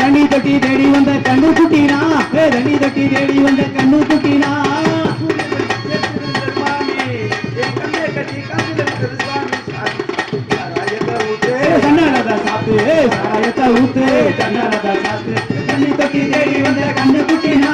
தண்ணி தொட்டி தேடி வந்த கண்ணு குட்டினா. ஏ தண்ணி தொட்டி தேடி வந்த கண்ணு குட்டினா. ஏ சாராயத்தை ஊத்து. கண்ணாலதா சாத்து. தண்ணி தொட்டி தேடி வந்த கண்ணு குட்டினா.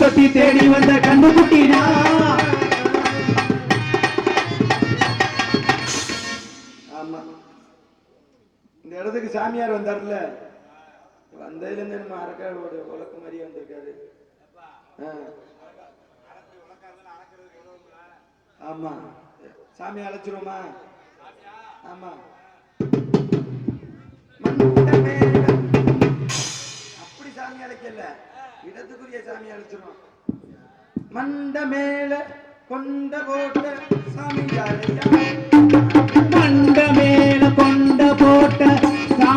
தொட்டி தேடி வந்த கண்ணு குட்டினா சாமியார் வந்தார்ல? வந்ததுல இருந்து நம்ம அரக்காவோட உலக்க மாதிரியே வந்திருக்காரு. ஆமா. சாமி அழைச்சிருவோமா? ஆமா. அப்படி சாமி அழைக்கல. இடத்துக்குரிய சாமி அழைச்சிருவோம். மண்ட மேல கொண்ட போட்ட சாமி மண்ட மேல கொண்ட போட்ட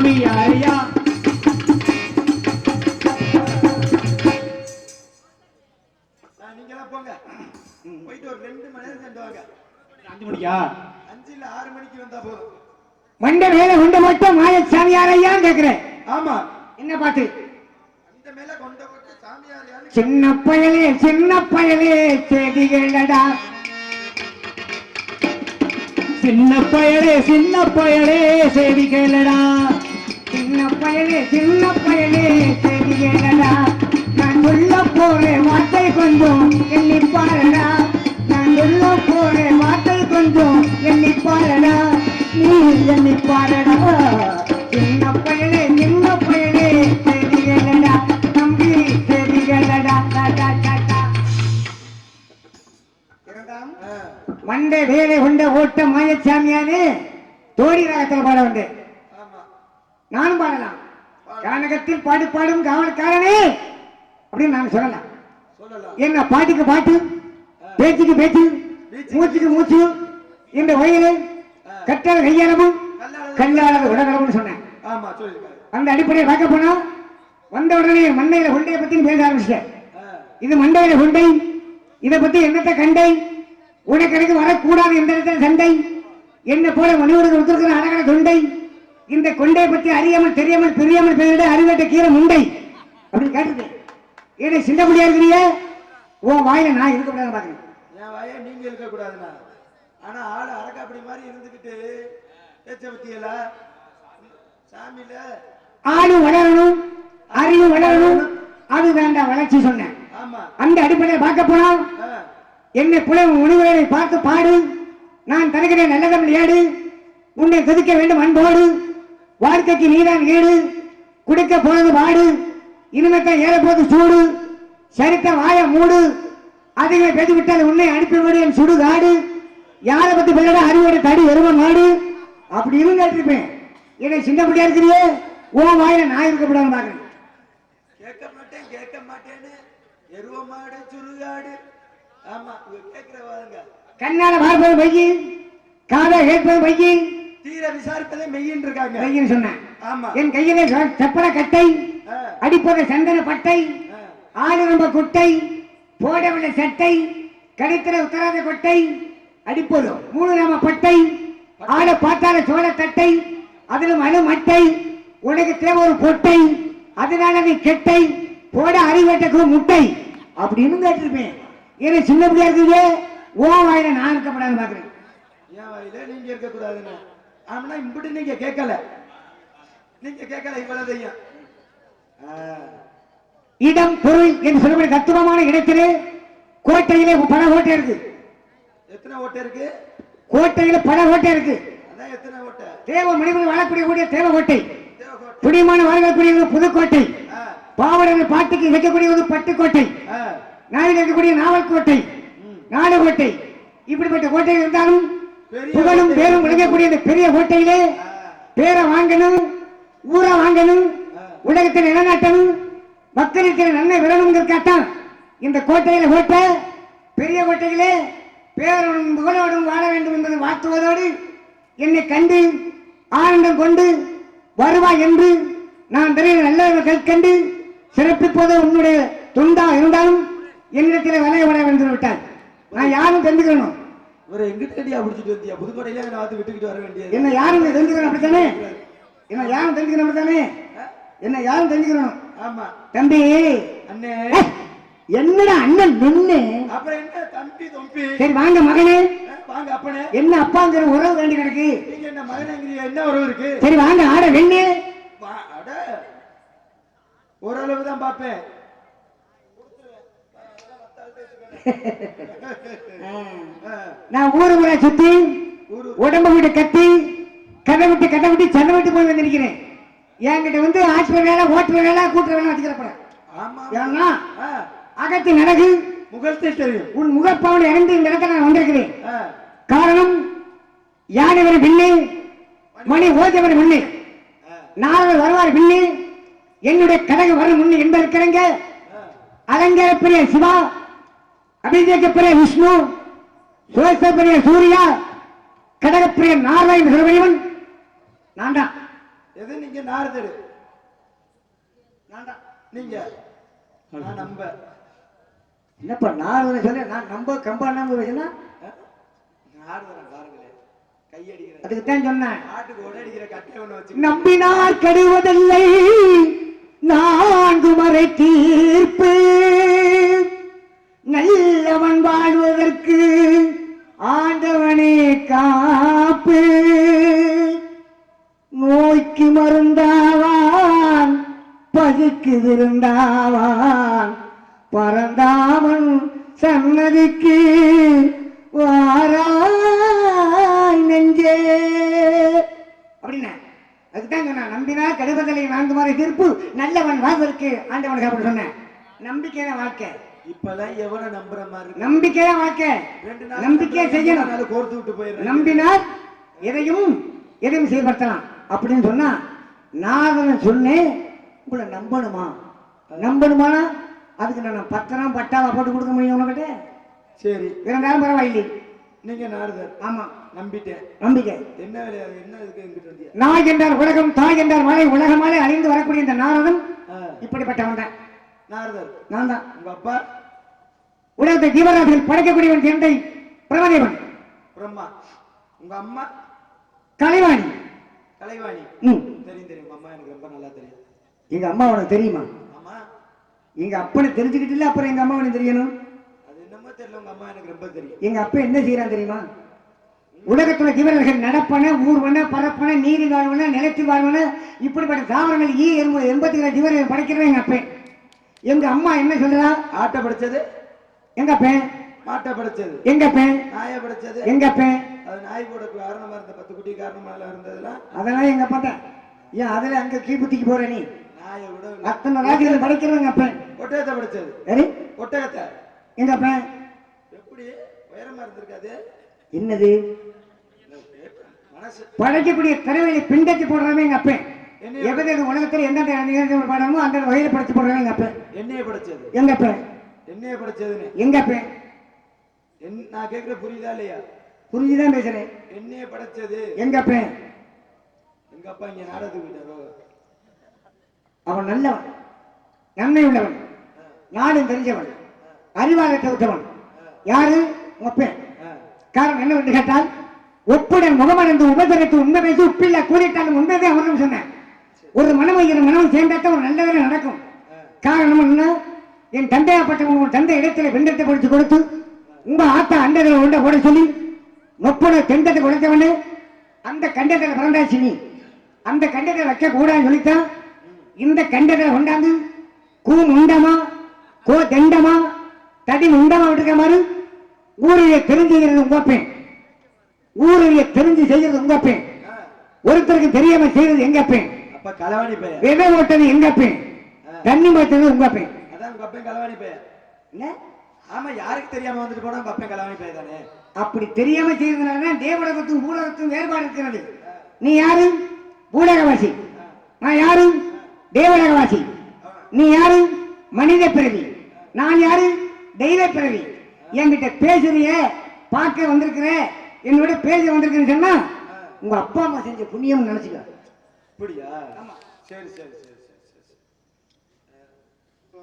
சாமியாரியா ஆ, நீங்கெல்லாம் போங்க. போயிட்டு ஒரு ரெண்டு மணி நேரம் சென்று வாங்க. அஞ்சு மணிக்கா? அஞ்சு இல்ல ஆறு மணிக்கு வந்தா போதும் மண்ட மேல கொண்ட மட்டும் மாயசாமியாரையான்னு கேக்குறேன். ஆமா. என்ன பாட்டு? அந்த மேல கொண்ட போட்டு சாமியார் யாரு சின்ன பயலே சின்ன பயலே செடிகளடா. சின்ன பயலே சின்ன பயலே சின்ன பயலே சின்ன பயலே செடிகளடா நான் சொல்ல போறேன் வார்த்தை கொஞ்சம் எண்ணி பாருடா. நான் சொல்ல போறேன் வார்த்தை கொஞ்சம் எண்ணி பாருடா. நீ எண்ணி பாருடா. சின்ன பயலே சின்ன பயலே செடிகளடா தம்பி செடிகளடா மண்டை வேலை கொண்ட ஓட்ட மாயசாமியானே தோடி ராகத்தில் பாட வந்தேன். நானும் பாடலாம். கானகத்தில் பாடு பாடும் காவல்காரனே அப்படின்னு நான் சொல்லலாம். என்ன பாட்டுக்கு பாட்டு? பேச்சுக்கு பேச்சு? மூச்சுக்கு மூச்சு? இந்த வயலு கட்டளை கையளவும் கல்லாளது உடகளவுன்னு சொன்னேன். அந்த அடிப்படையை பார்க்க போனா வந்த உடனே மண்டையில கொண்டைய பத்தி பேச ஆரம்பிச்சிட்டேன். இது மண்டையில கொண்டை இதை பத்தி என்னத்தை கண்டை? உனக்கு எனக்கு வரக்கூடாது எந்த இடத்துல சண்டை? என்ன போல மணியோடு ஒருத்தருக்கிற அழகான தொண்டை? இந்த கொண்டையை பத்தி அறியாமல் தெரியாமல் தெரியாமல் பெயரிட அறிவேட்ட கீரை முண்டை. அப்படின்னு கேட்டிருக்கேன் ஏடே சின்ன முடியா இருக்கிறிய உன் வாயில நான் இருக்கக்கூடாது பாக்குறேன் என் வாயை நீங்க இருக்க கூடாதுண்ணா ஆனா ஆளு அரக்காப்படி மாதிரி இருந்துகிட்டு பேச்ச பத்தியல சாமியில? ஆளு வளரணும் அறிவு வளரணும். அது வேண்டாம் வளர்ச்சி சொன்னேன். அந்த அடிப்படையில் பார்க்க போனா ஆ, என்னை புலை முனிவரை பார்த்து பாடு. நான் தருகிறேன் நல்ல தமிழ் ஏடு உன்னை கொதிக்க வேண்டும் அன்போடு. வாழ்க்கைக்கு நீதான் ஈடு. குடிக்க போனது பாடு இனிமேத்தான் ஏற போது சூடு. சரித்த வாய மூடு. அதிகம் பேசி விட்டால் உன்னை அனுப்பிவிடு என் சுடுகாடு. யாரை பத்தி பிள்ளட அறிவோட தடி எரும மாடு. அப்படி இருந்து கேட்டிருப்பேன். என்னை சின்ன பிள்ளையா இருக்கிறியே? உன் வாயில நான் இருக்கக்கூடாது பாக்குறேன் கேட்க மாட்டேன் கேட்க மாட்டேன்னு. எருவ மாடு சுடுகாடு. ஆமா கேட்கிறவாங்க கண்ணால பார்ப்பது பையி. காதை கேட்பது பையி. தீர விசாரிப்பதே மெய்யின் இருக்காங்க பையின்னு சொன்னேன். ஆமா. என் கையிலே செப்பல கட்டை ஆ, அடிப்பது சந்தன பட்டை ஆ, ஆளுரம்ப குட்டை போடவில்லை சட்டை கடித்திர உத்தராத கொட்டை அடிப்பது மூணு நாம பட்டை. ஆள பார்த்தால சோழ தட்டை அதிலும் அணு மட்டை உனக்கு தேவை ஒரு பொட்டை அதனால நீ கெட்டை போட அறிவட்டக்கு முட்டை அப்படின்னு கேட்டிருப்பேன். ஏன்னா சின்ன பிள்ளையா இருக்குது ஓ வாயில நான் இருக்கப்படாது பாக்குறேன் என் வாயில நீங்க இருக்க கூடாதுன்னு ஆனா இப்படி நீங்க கேட்கல. நீங்க கேட்கல இவ்வளவுதையும் இடம் பொருள் என்று சொல்லக்கூடிய தத்துவமான இடத்திலே கோட்டையிலே பல கோட்டை இருக்கு. எத்தனை ஓட்டை இருக்கு? கோட்டையில பல கோட்டை இருக்கு. ஓட்டை? தேவ மனிதர்கள் வாழக்கூடிய கூடிய தேவ கோட்டை. புடிமான வாழக்கூடிய புதுக்கோட்டை. ஆ, பாவடர்கள் பாட்டுக்கு வைக்கக்கூடிய ஒரு பட்டுக்கோட்டை. நாவில் இருக்கக்கூடிய நாவல் கோட்டை. நாடு கோட்டை. இப்படிப்பட்ட கோட்டை இருந்தாலும் புகழும். பேரும் விளங்கக்கூடிய இந்த பெரிய கோட்டையிலே பேரை வாங்கணும் ஊரை வாங்கணும் ஆ. உலகத்தில் நிலநாட்டணும் மக்களுக்கு நன்மை விளங்குங்கிறக்காத்தான் இந்த கோட்டையில கோட்டை பெரிய கோட்டையிலே பேரோடும் புகழோடும் வாழ வேண்டும் என்பதை வாழ்த்துவதோடு என்னை கண்டு ஆனந்தம் கொண்டு வருவாய் என்று நான் திரையில் நல்லவர்கள் கண்டு சிறப்பிப்பது உன்னுடைய துண்டா இருந்தாலும் என்னிடத்தில் விலக விட வந்து விட்டார் நான் யாரும் தெரிஞ்சுக்கணும் இவரை எங்கிட்ட அடியா பிடிச்சிட்டு வந்தியா? புதுக்கோட்டையில நான் வந்து விட்டுக்கிட்டு வர வேண்டியது. என்ன யாரும் தெரிஞ்சுக்கணும் அப்படித்தானே? என்ன யாரும் தெரிஞ்சுக்கணும் அப்படித்தானே? என்ன யாரும் தெரிஞ்சுக்கணும்? ஆமா. தம்பி. அண்ணே. என்னடா அண்ணன் நின்னு? அப்புறம் என்ன தம்பி தொம்பி? சரி வாங்க மகனே. வாங்க அப்பனே. என்ன அப்பாங்கிற உறவு வேண்டி கிடக்கு. நீங்க என்ன மகனங்கிறிய? என்ன உறவு இருக்கு? சரி வாங்க ஆட வெண்ணு. அட. ஓரளவு தான் பார்ப்பேன் ஆ, நான் ஊரு ஊரா சுத்தி உடம்ப விட்டு கட்டி கதை விட்டு கதை விட்டு சண்டை விட்டு போய் வந்திருக்கிறேன். என்கிட்ட வந்து ஆட்சி வேலை ஓட்டு வேலை கூட்டுற வேலை வச்சுக்கிறப்பட ஏன்னா அகத்தி நடகு முகத்தில் தெரியும். உன் முகப்பாவனை இறந்து இந்த இடத்துல நான் வந்திருக்கிறேன். காரணம் யானை வரை பின்னி மணி ஓஜவரை முன்னே ஆ, நாரவர் வருவார் பின்னி என்னுடைய கழகம் வரும் முன்னே என்பதற்கிறங்க. அலங்கார பெரிய சிவா அபிஷேக பெரிய விஷ்ணு சுரேச பெரிய சூர்யா கடகப்பிரிய நாராயண சிறுவனிவன் நான் தான். எது நீங்க நாரதரு? நான் தான். நீங்க? நான் நம்ப. என்னப்பா நாரதனை சொல்லி நான் நம்ப கம்பா நம்ப வச்சுன்னா? நாரதரை பாருங்களேன் கையடிக்கிற அதுக்கு தான் சொன்னேன். ஆட்டுக்கு உடடிக்கிற கட்டை ஒண்ணு வச்சு. நம்பினார் கெடுவதில்லை. நான்கு மறை தீர்ப்பு. இப்பெல்லாம் எவனை நம்புற மாதிரி நம்பிக்கை தான் வாழ்க்கை. ரெண்டு நாள் நம்பிக்கை செய்யணும். நாள் கோர்த்து விட்டு போயிடுறேன். நம்பினால் எதையும் எதையும் செயல்படுத்தலாம் அப்படின்னு சொன்னா நான் சொன்னேன் உங்களை நம்பணுமா? நம்பணுமானா அதுக்கு நான் பத்திரம் பட்டாவா போட்டு கொடுக்க முடியும் உனக்கிட்ட? சரி. இருந்தாலும் பரவாயில்லை. நீங்க நாரதர். ஆமா. நம்பிட்டேன். நம்பிக்கை. என்ன என்ன இருக்கு நாய் என்றால் உலகம் தாய் என்றால் மலை உலகமாலே அழிந்து வரக்கூடிய இந்த நாரதம் ஆ, இப்படிப்பட்டவன் தான். நாரதர். நான் தான். உங்க அப்பா? உலகத்தை ஜீவராசியில் படைக்கக்கூடியவன் எந்தை பிரமதேவன் பிரம்மா உங்க அம்மா? கலைவாணி. கலைவாணி. ம். தெரியும் தெரியும். அம்மா எனக்கு ரொம்ப நல்லா தெரியும். எங்க அம்மா உனக்கு தெரியுமா? ஆமா எங்க அப்பனை தெரிஞ்சுக்கிட்டு அப்புறம் எங்க அம்மா உனக்கு தெரியணும்? அது என்னமோ தெரியல உங்க அம்மா எனக்கு ரொம்ப தெரியும். எங்க அப்பா என்ன செய்யறான் தெரியுமா? உலகத்துல ஜீவர்கள் நடப்பன ஊர்வன பரப்பன நீதி வாழ்வன நிலத்தி வாழ்வன இப்படிப்பட்ட தாவரங்கள் ஈ எண்பத்தி ஏழு ஜீவர்கள் படைக்கிறவன் எங்க அப்பன். எங்க அம்மா என்ன சொல்றா? ஆட்டை படிச்சது? எங்க அப்பன் மாட்டை படிச்சது. எங்க அப்பன் நாயை படிச்சது. எங்க அப்பன் அது நாய் கூட காரணமா இருந்த பத்து குட்டி காரணமா இருந்ததுலாம் அதெல்லாம் எங்க அப்பா தான். ஏன் அதுல அங்க கீபுத்திக்கு போற நீ? நாயை விட அத்தனை ராஜ்யங்கள் படைக்கிறவன் எங்க அப்பன் ஒட்டகத்தை படிச்சது. சரி. ஒட்டகத்தை. எங்க அப்பன் எப்படி? உயரமா இருந்திருக்காது என்னது? மனசு. படைக்கக்கூடிய திறமையை பிண்டத்தை போடுறவன் எங்க அப்பன் எவ்வளவு உலகத்துல எந்தெந்த பாடமோ அந்த வகையில படிச்சு போடுறவன் எங்க அப்பன் என்னைய படிச்சது. எங்க அப்பன் என்னைய படிச்சதுன்னு? எங்க நான் கேக்குற புரியுதா இல்லையா? புரிஞ்சுதான் பேசுறேன். என்னைய படைச்சது? எங்க அப்பன் எங்க அப்பா இங்க நாடகத்துக்கு போயிட்டாரோ? அவன் நல்லவன். நன்மை உள்ளவன். நாடும் தெரிஞ்சவன். அறிவாளத்தை விட்டவன் யாரு? ஆ, காரணம் என்னவென்று கேட்டால் ஒப்புடன் முகமடைந்து உபசரித்து உண்மை பேசி உப்பில்ல கூறிட்டாலும் உண்மையதே அவரும் சொன்னேன். ஒரு மனமும் இரு மனமும் சேர்ந்தாத்தான் ஒரு நல்ல வேலை நடக்கும். காரணம் என்ன என் தந்தையாப்பட்டவன் உங்கள் தந்தை இடத்துல வெண்டத்தை படிச்சு கொடுத்து உங்க ஆத்தா அண்டத்தில் உண்ட கூட சொல்லி முப்பது தெண்டத்தை கொடுத்தவனே அந்த கண்டத்தில் பிறந்தாச்சு நீ. அந்த கண்டத்தை வைக்க கூடாதுன்னு சொல்லித்தான் இந்த கண்டத்தில் கொண்டாந்து கூ முண்டமா கோ தெண்டமா தடி முண்டமா விட்டுருக்க மாதிரி ஊரைய தெரிஞ்சுக்கிறது உங்க அப்பேன். ஊரைய தெரிஞ்சு செய்யறது உங்க அப்பேன். ஒருத்தருக்கு தெரியாம செய்யறது எங்க அப்பேன். விதை ஓட்டது எங்க அப்பேன். தண்ணி மாத்தது உங்க அப்பேன். அப்பன் களவாணி பையன். என்ன? ஆமா யாருக்கு தெரியாம வந்துட்டு போனா அப்பன் கலாவணி பையன் தானே? அப்படி தெரியாம செய்ததுனால தேவலகத்தும் பூலகத்தும் வேறுபாடு இருக்கிறது. நீ யாரு? பூலகவாசி. நான் யாரு? தேவலகவாசி. நீ யாரு? மனித பிறவி. நான் யாரு? தெய்வ பிறவி. என்கிட்ட பேசுறிய பார்க்க வந்திருக்கிற என்னோட பேச வந்திருக்கிறேன்னு சொன்னா உங்க அப்பா அம்மா செஞ்ச புண்ணியம் நினைச்சுக்க. அப்படியா? சரி சரி சரி சரி.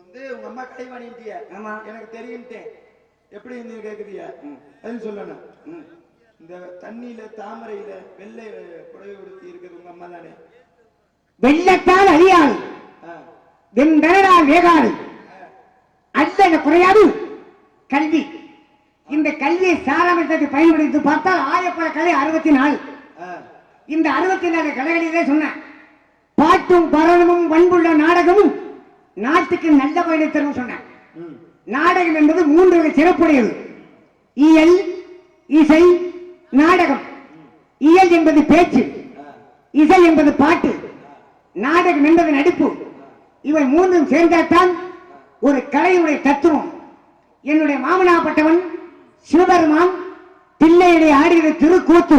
வந்து உங்க அம்மா கலைவாணிட்டிய ஆமா. எனக்கு தெரியும்ட்டேன். எப்படி நீ கேக்குறியா அது சொல்லணும் இந்த தண்ணியில தாமரையில வெள்ளை புடவை உடுத்தி இருக்கிறது உங்க அம்மா தானே? வெள்ளத்தால் ஆ. வெந்தனால் வேகாது. அல்ல குறையாது? கல்வி. இந்த கல்வியை சாராமத்தை பயன்படுத்தி பார்த்தால் ஆயப்பட கலை அறுபத்தி நாலு. இந்த அறுபத்தி நாலு கலைகளிலே சொன்னேன் பாட்டும் பரணமும் பண்புள்ள நாடகமும் நாட்டுக்கு நல்ல பயனை தரும் சொன்னேன் ம். நாடகம் என்பது மூன்று வகை சிறப்புடையது. இயல் இசை நாடகம். இயல் என்பது பேச்சு. இசை என்பது பாட்டு. நாடகம் என்பது நடிப்பு. இவை மூன்றும் சேர்ந்தால்தான் ஒரு கலையுடைய தத்துவம். என்னுடைய மாமனாப்பட்டவன் சிவபெருமான் தில்லையிலே ஆடுகிற திருக்கூத்து.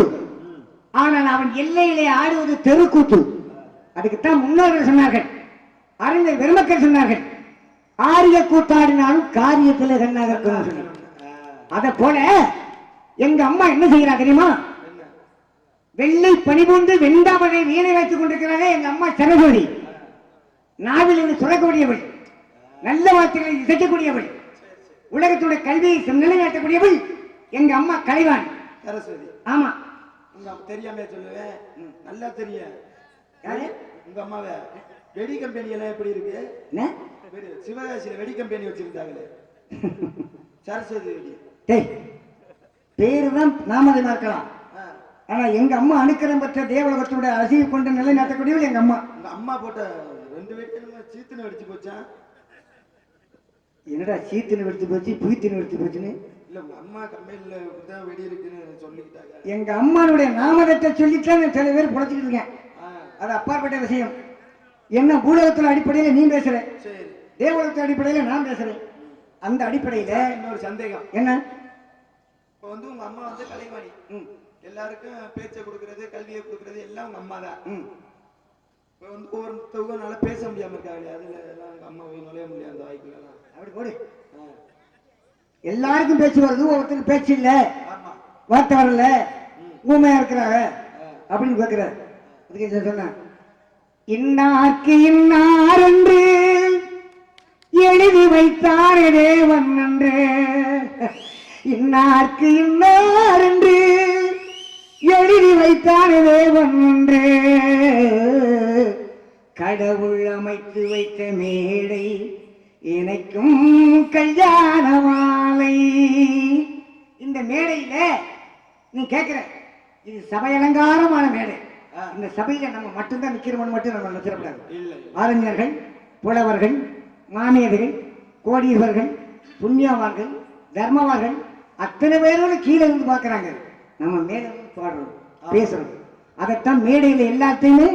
ஆனால் அவன் எல்லையிலே ஆடுவது தெருக்கூத்து. அதுக்குத்தான் முன்னோர்கள் சொன்னார்கள். அறிஞர் பெருமக்கள் சொன்னார்கள். ஆரிய கூத்தாடினாலும் காரியத்தில் கண்ணாக இருக்கணும். அத போல எங்க அம்மா என்ன செய்யறா தெரியுமா? வெள்ளை பணிபுண்டு வெண்டாமலை வீணை வைத்துக் கொண்டிருக்கிறாரே எங்க அம்மா சரஸ்வதி. நாவில் இருந்து சுரக்கக்கூடியவள். நல்ல வார்த்தைகளை இசைக்கக்கூடியவள். உலகத்துடைய கல்வியை நிலைநாட்டக்கூடியவள். எங்க அம்மா கலைவாணி. சரஸ்வதி. ஆமா. தெரியாம சொல்லுவேன் நல்லா தெரியும் யாரு? உங்க அம்மாவை. வெடி கம்பெனி எல்லாம் எப்படி இருக்கு? சிவகாசியில வெடி கம்பெனி வச்சிருந்தாங்களே. சரஸ்வதி வெடி. டேய் பேரு தான் நாமதமா இருக்கலாம். ஆனா எங்க அம்மா அனுக்கிரம் பெற்ற தேவலோகத்துடைய அசிவை கொண்டு நிலைநாட்டக்கூடியவள் எங்க அம்மா. அம்மா போட்ட ரெண்டு வெடி என்னமோ சீத்துன்னு வெடிச்சு போச்சான் என்னடா சீத்துன்னு வெடித்து போச்சு புய்த்துன்னு வெடித்து போச்சுன்னு? இல்ல அம்மா கம்பெனில இப்படிதான் வெடி இருக்குன்னு சொல்லிக்கிட்டாங்க. எங்க அம்மானுடைய நாமதத்தை சொல்லித்தான் சில பேர் புழைச்சிட்டு இருக்கேன். அது அப்பாற்பட்ட விஷயம். என்ன பூலகத்துல அடிப்படையில நீ பேசுற? சரி. தேவலகத்து அடிப்படையில நான் பேசுறேன். அந்த அடிப்படையில இன்னொரு சந்தேகம். என்ன? இப்போ வந்து உங்க அம்மா வந்து கலைவாணி ம், எல்லாருக்கும் பேச்சை கொடுக்கறது கல்வியை கொடுக்கறது எல்லாம் உங்க அம்மா தான். ம். இப்போ வந்து ஒவ்வொருத்தவங்க நல்லா பேச முடியாம இருக்காங்க அதுல எல்லாம் உங்க அம்மா போய் நுழைய முடியாது வாய்ப்புலாம் அப்படி போடு. எல்லாருக்கும் பேச்சு வருது ஒவ்வொருத்தருக்கு பேச்சு இல்ல. வார்த்தை வரல. ஊமையா இருக்கிறாங்க. அப்படின்னு கேட்கிறார் அதுக்கு சொன்னேன் இன்னார்க்கு இன்னார் என்று எழுதி வைத்தாரே தேவன் என்று. இன்னார்க்கு இன்னார் என்று எழுதி வைத்தாரே தேவன் என்று. கடவுள் அமைத்து வைத்த மேடை இணைக்கும் கல்யாண மாலை. இந்த மேடையில நீ கேட்கிற இது சபையலங்காரமான மேடை. இந்த சபையில நம்ம மட்டும்தான் நிக்கிறோம்னு மட்டும் நம்ம நினைச்சிடக்கூடாது. அறிஞர்கள் புலவர்கள் மாமியர்கள் கோடீஸ்வர்கள் புண்ணியவான்கள் தர்மவான்கள் அத்தனை பேரும் கீழே இருந்து பார்க்கறாங்க. நம்ம மேல பாடுறோம் பேசுறோம். அதைத்தான் மேடையில எல்லாத்தையுமே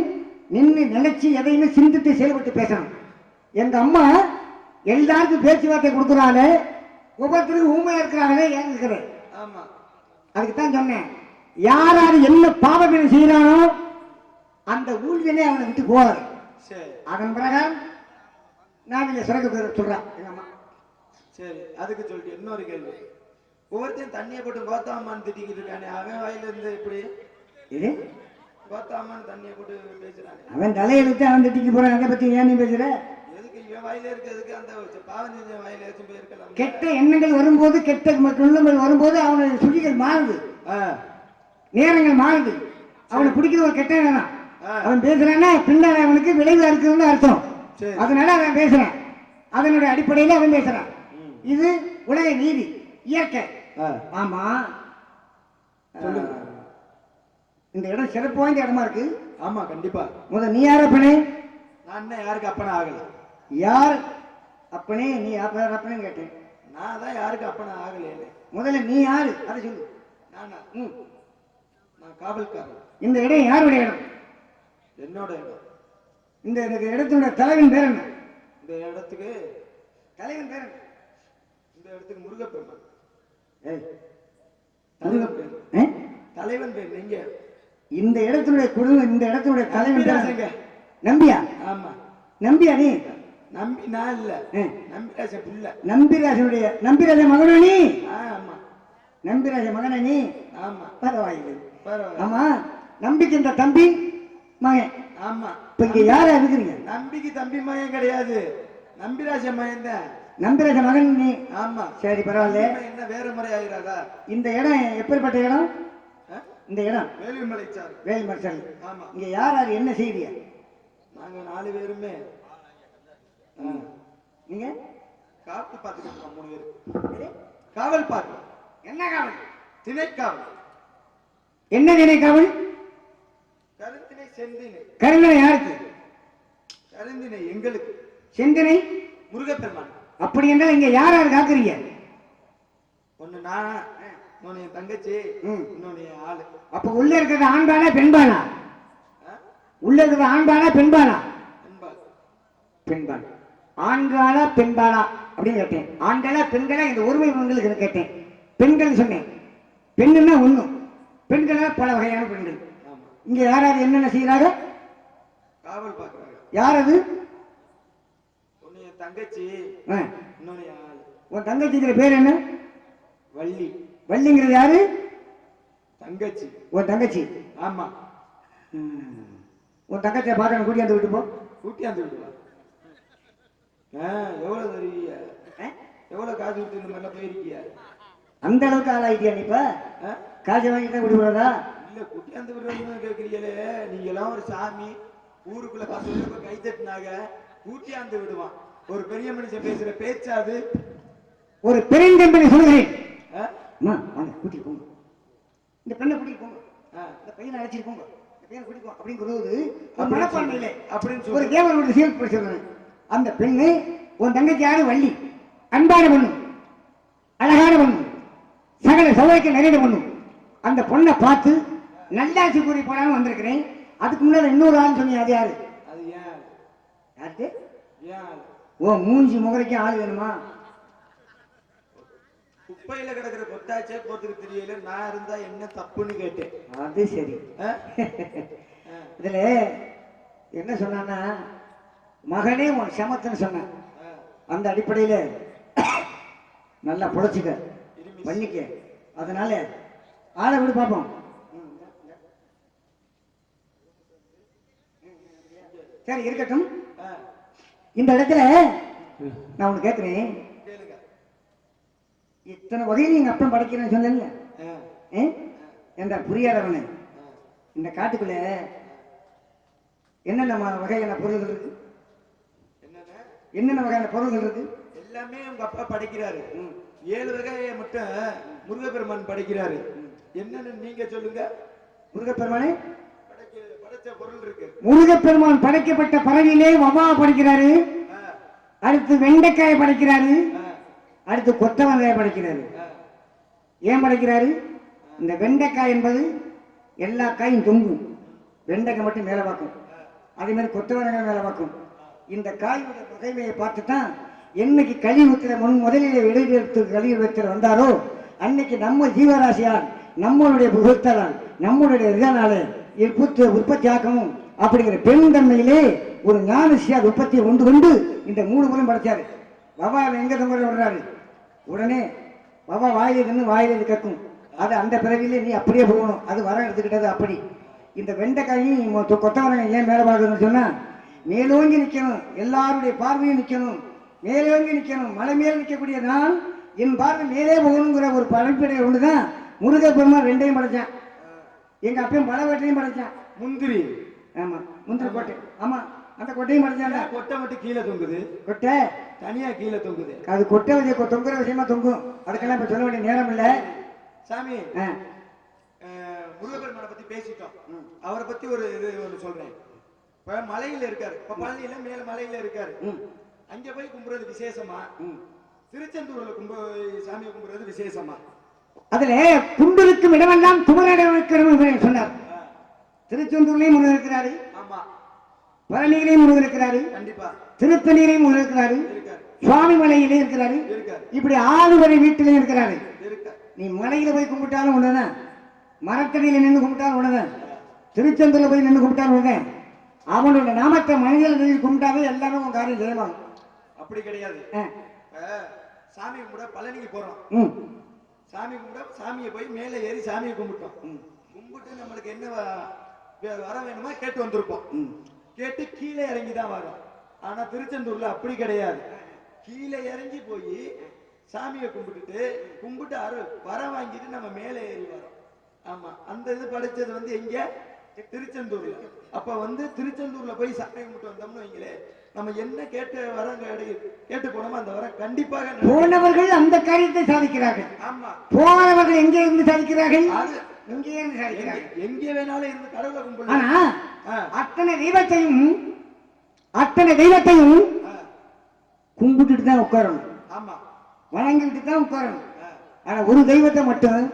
நின்று நினைச்சு எதையுமே சிந்தித்து செயல்பட்டு பேசணும். எங்க அம்மா எல்லாருக்கும் பேச்சுவார்த்தை கொடுக்குறாங்க. ஒவ்வொருத்தருக்கும் ஊமையா இருக்கிறாங்களே ஏன் இருக்கிறேன் ஆமா. அதுக்கு தான் சொன்னேன். யார் யார் என்ன பாவம் செய்யறானோ அந்த ஊழியனே அவனை விட்டு போவார் சரி. அதன் பிரகாரம் நான் இங்க சுரக்க சொல்றேன் எங்க அம்மா. சரி அதுக்கு சொல்லிட்டு இன்னொரு கேள்வி. ஒவ்வொருத்தையும் தண்ணியை போட்டு கோத்தாமான்னு திட்டிக்கிட்டு இருக்கானே அவன் வாயில இருந்து எப்படி? இது? கோத்தாமான்னு தண்ணியை போட்டு பேசுறானே. அவன் தலையெழுத்து அவன் திட்டிக்கு போறான் அதை பத்தி ஏன் நீ பேசுற? எதுக்கு இவன் வாயில இருக்கிறதுக்கு அந்த பாவம் செஞ்ச வாயில ஏதாச்சும் போயிருக்கலாம். கெட்ட எண்ணங்கள் வரும்போது கெட்ட உள்ளங்கள் வரும்போது அவனுடைய சுழிகள் மாறுது. நேரங்கள் மாறுது. அவனை பிடிக்கிறது ஒரு கெட்ட எண்ணம். அவன் பேசுறான்னா பின்னாடி அவனுக்கு விளைவு இருக்குதுன்னு அர்த்தம். அதனால அவன் பேசுறான். அதனுடைய அடிப்படையில அவன் பேசுறான். இது உலக நீதி இயற்கை. ஆமா. இந்த இடம் சிறப்பு வாய்ந்த இடமா இருக்கு. ஆமா கண்டிப்பா. முத நீ யார் அப்பனே? நான் யாருக்கு அப்பனா ஆகல? யார் அப்பனே? நீ யார் அப்பனேன்னு கேட்டேன். நான் தான் யாருக்கு அப்பனா ஆகலையே முதல்ல நீ யாரு? அதை சொல்லு. நானா? ம். நான் காவல்காரன். இந்த இடம் யாருடைய இடம்? என்னோட இடம். இந்த இந்த இடத்தினுடைய தலைவன் பேர் என்ன? இந்த இடத்துக்கு தலைவன் பேர் என்ன? இந்த இடத்துக்கு முருகப்பெருமான். ஏய், தலைவன் பேர். ஏ? தலைவன் பேர் நீங்க இந்த இடத்துடைய குழு இந்த இடத்துடைய தலைவன். தான். நம்பியா? ஆமா. நம்பியா நீ? நம்பி நான் இல்ல. ஆ. நம்பிராசன் புள்ள. நம்பிராஜனுடைய நம்பிராஜ மகனா நீ? ஆமா. நம்பிராஜ மகனா நீ? ஆமா. பரவாயில்ல. ஆமா. நம்பிக்கின்ற தம்பி? மகன். ஆமா. இப்ப இங்க யாரா இருக்கிறீங்க நம்பிக்கை தம்பி மகன் கிடையாது. நம்பிராச மகன் தான். நம்பிராஜ மகன் நீ? ஆமா. சரி பரவாயில்ல. என்ன வேற முறை ஆகிறாரா இந்த இடம் எப்பேற்பட்ட இடம்? இந்த இடம். வேலுமலை சார் வேல்மர்சல் ஆமா. இங்க யார் யார் என்ன செய்திய நாங்க நாலு பேருமே. நீங்க? காத்து இருக்கோம் மூணு பேரு. காவல் பார்க்கிறோம் என்ன காவல்? திணைக்காவல். என்ன நினைக்காவல் கருத்தினை செந்தினை கருணை யாருக்கு? கருந்தினை எங்களுக்கு. செந்தினை? முருகப்பெருமான். அப்படி என்றால் இங்க யார் யார் காக்குறீங்க? ஒண்ணு நான் என் தங்கச்சி என் ஆளு. அப்ப உள்ள இருக்கிறது ஆண்பானா பெண்பானா? உள்ள இருக்கிறது ஆண்பானா பெண்பானா. பெண்பான் ஆண்காலா பெண்பாலா? அப்படின்னு கேட்டேன். ஆண்களா பெண்களா? இந்த ஒருமை உங்களுக்கு கேட்டேன். பெண்கள் சொன்னேன். பெண்ணுன்னா ஒண்ணும் பெண்களா பல வகையான பெண்கள். இங்க யார் யார் என்னென்ன செய்யறாங்க காவல் பார்க்கறாங்க யார் அது? தங்கச்சி இன்னொன்னு உன் தங்கச்சிங்கிற பேர் என்ன? வள்ளி. வள்ளிங்கிறது யாரு? தங்கச்சி. உன் தங்கச்சி. ஆமா. உன் தங்கச்சியை பார்க்கணும் கூட்டியாந்து விட்டு போ. கூட்டியாந்து விடுவா ஆ, எவ்வளவு தருவீங்க ஆ? எவ்வளவு காசு விட்டு இந்த மாதிரிலாம் போயிருக்கிய? அந்த அளவுக்கு ஆளாயிட்டியா நீ இப்ப? காசை வாங்கிட்டு தான் விடுவதா இல்ல கூட்டியாந்து விடுறதுன்னு கேக்குறீங்களே. நீங்க எல்லாம் ஒரு சாமி ஊருக்குள்ள பத்து பேர் இப்ப கை தட்டினாங்க கூட்டியாந்து விடுவான். ஒரு பெரிய மனுஷன் பேசுற பேச்சா அது ஒரு பெருங்கம்பெனி சொல்கிறேன் ஆ? அம்மா வாங்க கூட்டிட்டு போங்க. இந்த பெண்ணை கூட்டிட்டு போங்க. இந்த பையனை அழைச்சிட்டு போங்க. இந்த பையனை கூட்டிட்டு போங்க அப்படிங்கிறது ஒரு அப்படின்னு மனப்பான்மை இல்லை. அப்படின்னு ஒரு சொல்லு. தேவனுடைய செயல்படுத்துறது அந்த பெண்ணு உன் தங்கச்சி யாரு வள்ளி. அன்பான பொண்ணு. அழகான பொண்ணு. சகல சௌகரியம் நிறைய பொண்ணு. அந்த பொண்ணை பார்த்து நல்லாசி கூறி போனாலும் வந்திருக்கிறேன். அதுக்கு முன்னாடி இன்னொரு ஆள் சொன்னீங்க அது யாரு? அது ஏன் யாரு? ஓ மூஞ்சி முகரைக்கும் ஆள் வேணுமா? குப்பையில கிடக்குற கொட்டாச்சே போறதுக்கு தெரியல நான் இருந்தா என்ன தப்புன்னு கேட்டேன். அது சரி. இதுல என்ன சொன்னான்னா மகனே உன் சமத்துன்னு சொன்னேன். அந்த அடிப்படையில நல்லா புழைச்சிக்க. பண்ணிக்க. அதனால ஆளை விடு பார்ப்போம் சரி இருக்கட்டும். இந்த இடத்துல நான் ஒண்ணு கேட்கிறேன் இத்தனை வகையில் எங்க அப்பன் படைக்கிறேன்னு சொன்னேன்ல. என்ற புரியாதவனு. இந்த காட்டுக்குள்ள என்னென்ன வகையான பொருள்கள் இருக்கு? என்னன்னா? என்னென்ன வகையான பொருள்கள் இருக்கு? எல்லாமே உங்க அப்பா படைக்கிறாரு. ஏழு வகையை மட்டும் முருகப்பெருமான் படைக்கிறாரு. என்னன்னு நீங்க சொல்லுங்க. முருகப்பெருமானே படைக்க படைச்ச பொருள் இருக்கு முருகப்பெருமான் படைக்கப்பட்ட பறவையிலே வவா படைக்கிறாரு. அடுத்து வெண்டைக்காயை படைக்கிறாரு. அடுத்து கொத்தவங்காயை படைக்கிறாரு. ஏன் படைக்கிறாரு? இந்த வெண்டைக்காய் என்பது எல்லா காயும் தொங்கும். வெண்டைக்காய் மட்டும் மேலே பார்க்கும். அதே மாதிரி கொத்தவரங்காய் மேலே பார்க்கும். இந்த காயோட வகைமையை பார்த்து தான் என்னைக்கு கலியுகத்தில் முன் முதலில் இடைநிறுத்து கலியுகத்தில் வந்தாரோ அன்னைக்கு நம்ம ஜீவராசியால் நம்மளுடைய புகழ்த்தலால் நம்மளுடைய இதனாலே புத்து உற்பத்தி ஆக்கமும் அப்படிங்கிற பெருந்தன்மையிலே ஒரு ஞானசியார் உற்பத்தியை கொண்டு கொண்டு இந்த மூணு முறையும் படைச்சாரு. பாபா எங்க தொங்க விடுறாரு உடனே பவா வாயில் நின்று வாயில இது கக்கும் அது அந்த பிறவிலே நீ அப்படியே போகணும். அது வர எடுத்துக்கிட்டது அப்படி. இந்த வெண்டைக்காயும் கொத்தவரங்க ஏன் மேலே பார்க்கணும்னு சொன்னா மேலோங்கி நிற்கணும் எல்லாருடைய பார்வையும் நிற்கணும் மேலோங்கி நிற்கணும் மலை மேல் நிற்கக்கூடியதுனால் நான் என் பார்வை மேலே போகணுங்கிற ஒரு படைப்படை ஒன்று தான் முருகப்பெருமான் ரெண்டையும் படைச்சேன். எங்க அப்பையும் பல வீட்டையும் படைச்சான் முந்திரி. ஆமா முந்திரி கோட்டை ஆமா அந்த கொட்டையும் படைச்சான்ல. கொட்டை மட்டும் கீழே தொங்குது. கொட்டை? தனியா கீழே தொங்குது. அது கொட்டை கொ- தொங்குற விஷயமா தொங்கும். அதுக்கெல்லாம் இப்ப சொல்ல வேண்டிய நேரம் இல்ல. சாமி முருகப்பெருமானை பத்தி பேசிட்டோம். அவரை பத்தி ஒரு இது ஒண்ணு சொல்றேன். இப்ப மலையில இருக்காரு. இப்ப பழனியில மேல மலையில இருக்காரு. அங்க போய் கும்புறது விசேஷமா. திருச்செந்தூர்ல கும்ப சாமியை கும்புறது விசேஷமா? அதுல குண்டிருக்கும் இடமெல்லாம் குமரடம் சொன்னார். ஆ, திருச்செந்தூர்லயும் முருகன் இருக்கிறாரு. ஆமா. பழனியிலையும் முருகன் இருக்கிறாரு. கண்டிப்பா. திருத்தணியிலையும் முருகன் இருக்கிறாரு. சுவாமி மலையிலே இருக்கிறாரு. இப்படி ஆறுபடை வீட்டிலே இருக்கிறாரு. நீ மலையில போய் கும்பிட்டாலும் ஒண்ணுதான் மரத்தடியில நின்று கும்பிட்டாலும் ஒண்ணுதான் திருச்செந்தூர்ல போய் நின்று கும்பிட்டாலும் ஒண்ணுதான் அவனோட நாமத்தை மனிதர்கள் கும்பிட்டாவே எல்லாமே உன் காரியம் செய்யலாம் அப்படி கிடையாது. சாமி கும்பிட பழனிக்கு போறோம். சாமி கும்பிட சாமியை போய் மேலே ஏறி சாமியை கும்பிட்டோம். கும்பிட்டு நம்மளுக்கு என்ன வர வேணுமோ கேட்டு வந்திருப்போம். கேட்டு கீழே இறங்கி தான் வரும். ஆனா திருச்செந்தூர்ல அப்படி கிடையாது. கீழே இறங்கி போய் சாமியை கும்பிட்டுட்டு கும்பிட்டு அரு வர வாங்கிட்டு நம்ம மேலே ஏறி வரோம். ஆமா அந்த இது படிச்சது வந்து எங்க? திருச்செந்தூர்ல. அப்ப வந்து திருச்செந்தூர்ல போய் சாமி கும்பிட்டு வந்தோம்னு வைங்களே நம்ம என்ன கேட்டு வரம் கிடை- கேட்டு போனோமோ அந்த வரம் கண்டிப்பாக. போனவர்கள் அந்த காரியத்தை சாதிக்கிறார்கள். ஆமா. போனவர்கள் எங்கே இருந்து சாதிக்கிறார்கள்? இங்கே இருந்து சாதிக்கிறார்கள். எங்க- வேணாலும் இருந்து கடவுளை ஆனா ஆ, அத்தனை தெய்வத்தையும் அத்தனை தெய்வத்தையும் கும்பிட்டுட்டு தான் உட்காரணும். ஆமா. வணங்கிட்டு தான் உட்காரணும். ஆனா ஒரு தெய்வத்தை மட்டும்.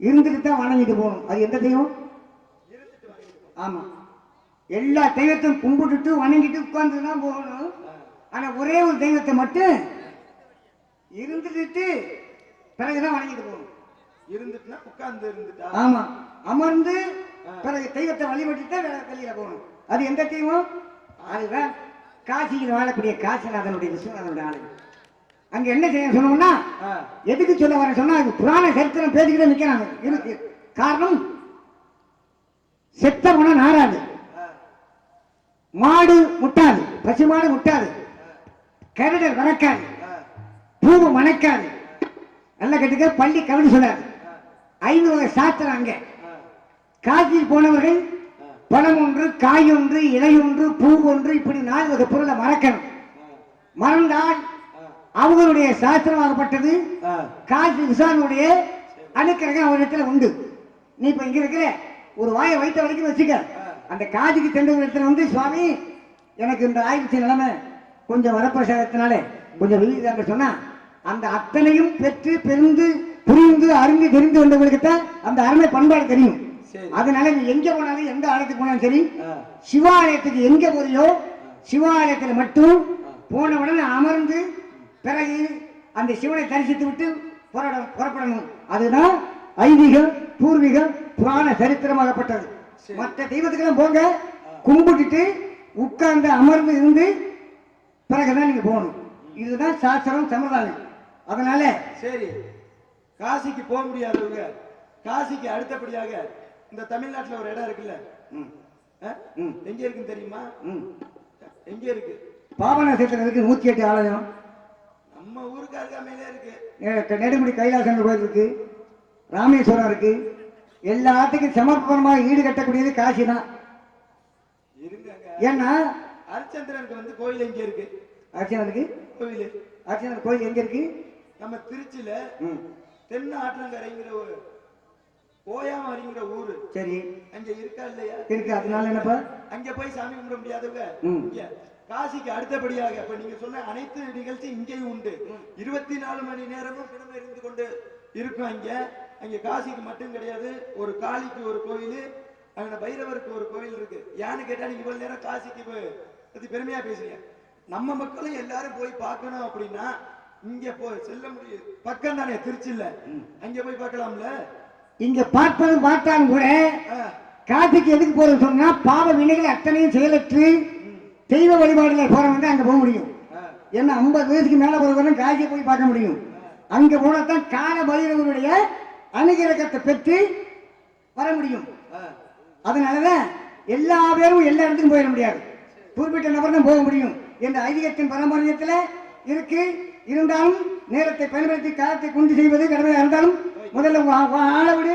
இருந்துட்டு தான் வணங்கிட்டு போகணும். அது எந்த தெய்வம். ஆமா. எல்லா தெய்வத்தையும் கும்பிட்டுட்டு வணங்கிட்டு உட்கார்ந்து தான் போகணும். ஆனா ஒரே ஒரு தெய்வத்தை மட்டும் இருந்துட்டு பிறகுதான் வணங்கிட்டு போகணும். இருந்துட்டுனா உட்கார்ந்து இருந்துட்டா? ஆமா. அமர்ந்து பிறகு தெய்வத்தை வழிபட்டுட்டு வெளியில போகணும். அது எந்த தெய்வம்? அதுதான் காசியில் வாழக்கூடிய காசிநாதனுடைய விஸ்வநாதனுடைய ஆலயம் அங்க என்ன செய்ய சொன்னோம்னா எதுக்கு சொல்ல வரேன் சொன்னா அது புராண சரித்திரம் பேசிக்கிட்டே நிக்கிறாங்க. இருக்கு காரணம் செத்த குணம் நாராது. மாடு முட்டாது பசு மாடு முட்டாது. கருடர் வளர்க்காது பூவு மணக்காது. நல்ல கட்டுக்க பள்ளி கவனி சொல்லாது ஐநூறு சாத்திரம் சாஸ்திரம் அங்க. காசில் போனவர்கள் பணம் ஒன்று காய் ஒன்று இலை ஒன்று பூ ஒன்று இப்படி நாலு வகை பொருளை மறக்கணும். மறந்தால் அவங்களுடைய சாஸ்திரமாகப்பட்டது காசி விசானுடைய அணுக்கிறகம் அவரிடத்துல உண்டு. நீ இப்ப இங்க இருக்கிற ஒரு வாயை வைத்த வரைக்கும் வச்சுக்க. அந்த காதிக்கு சென்ற இடத்துல வந்து சுவாமி எனக்கு இந்த ஆயிடுச்சு நிலைமை கொஞ்சம் வரப்பிரசாதத்தினால கொஞ்சம் வெளியிடாங்க சொன்னா அந்த அத்தனையும் பெற்று பெருந்து புரிந்து அறிந்து தெரிந்து வந்தவங்களுக்கு தான் அந்த அருமை பண்பாடு தெரியும். அதனால நீ எங்க போனாலும் எந்த ஆலயத்துக்கு போனாலும் சரி சிவாலயத்துக்கு எங்க போறியோ சிவாலயத்துல மட்டும் போன உடனே அமர்ந்து பிறகு அந்த சிவனை தரிசித்து விட்டு புறப்பட புறப்படணும். அதுதான் ஐதீகம் பூர்வீகம் புராண சரித்திரமாகப்பட்டது. மற்ற தெய்வத்துக்கெல்லாம் போங்க. கும்பிட்டுட்டு உட்கார்ந்து அமர்ந்து இருந்து பிறகுதான் நீங்க போகணும். இதுதான் சாஸ்திரம் சம்பிரதாயம். அதனால சரி. காசிக்கு போக முடியாதவங்க காசிக்கு அடுத்தபடியாக இந்த தமிழ்நாட்டுல ஒரு இடம் இருக்குல்ல? ம், ஆ? ம். எங்க இருக்குன்னு தெரியுமா? ம். எங்க இருக்கு? பாபநாசத்துல இருக்கு நூத்தி எட்டு ஆலயம். நம்ம ஊருக்கு அருகாமையிலே இருக்கு? நெடுமுடி கைலாசம் கோயில் இருக்கு. ராமேஸ்வரம் இருக்கு. எல்லாத்துக்கும் சமர்ப்பணமாக ஈடு கட்டக்கூடியது காசி தான் ஏன்னா ஹரிச்சந்திரனுக்கு வந்து கோயில் எங்க இருக்கு? அர்ச்சனருக்கு கோவில் அர்ச்சனர் கோயில் எங்க இருக்கு? நம்ம திருச்சியில ம், தென்ன ஆற்றங்கரைங்கிற ஒரு ஓயாமரிங்கிற ஊரு. சரி. அங்க இருக்கா இல்லையா? இருக்கு. அதனால என்னப்பா? அங்க போய் சாமி கும்பிட முடியாதவங்க. இங்க காசிக்கு அடுத்தபடியாக இப்ப நீங்க சொன்ன அனைத்து நிகழ்ச்சி இங்கேயும் உண்டு. இருபத்தி நாலு மணி நேரமும் கிடமை இருந்து கொண்டு இருக்கும் அங்க. அங்க காசிக்கு மட்டும் கிடையாது ஒரு காளிக்கு ஒரு கோயில் அங்க பைரவருக்கு ஒரு கோயில் இருக்கு. ஏன்னு கேட்டா நீங்க இவ்வளவு நேரம் காசிக்கு போய் பத்தி பெருமையா பேசுறீங்க. நம்ம மக்களும் எல்லாரும் போய் பார்க்கணும் அப்படின்னா இங்க போய் செல்ல முடியும் பக்கம் தானே திருச்சியில அங்க போய் பார்க்கலாம்ல? இங்க பார்ப்பது பார்த்தாலும் கூட காசிக்கு எதுக்கு போறது சொன்னா பாவ வினைகள் அத்தனையும் செயலற்று தெய்வ வழிபாடுல போறவங்க தான் அங்க போக முடியும். ஏன்னா ஐம்பது வயசுக்கு மேல போறவங்க காசியை போய் பார்க்க முடியும். அங்க போனா தான் கால பைரவருடைய அனுகிரகத்தை பெற்று வர முடியும். அதனாலதான் எல்லா பேரும் எல்லா இடத்துக்கும் போயிட முடியாது. குறிப்பிட்ட நபர் தான் போக முடியும் என்ற ஐதீகத்தின் பாரம்பரியத்துல இருக்கு. இருந்தாலும் நேரத்தை பயன்படுத்தி காலத்தை கொண்டு செய்வது கடமையா இருந்தாலும் முதல்ல ஆளை விடு.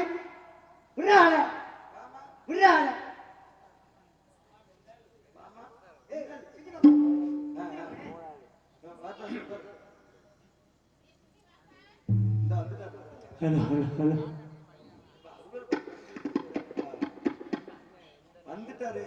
விடு ஆளை. விடு ஆளை. ஹலோ ஹலோ ஹலோ வந்துட்டாரு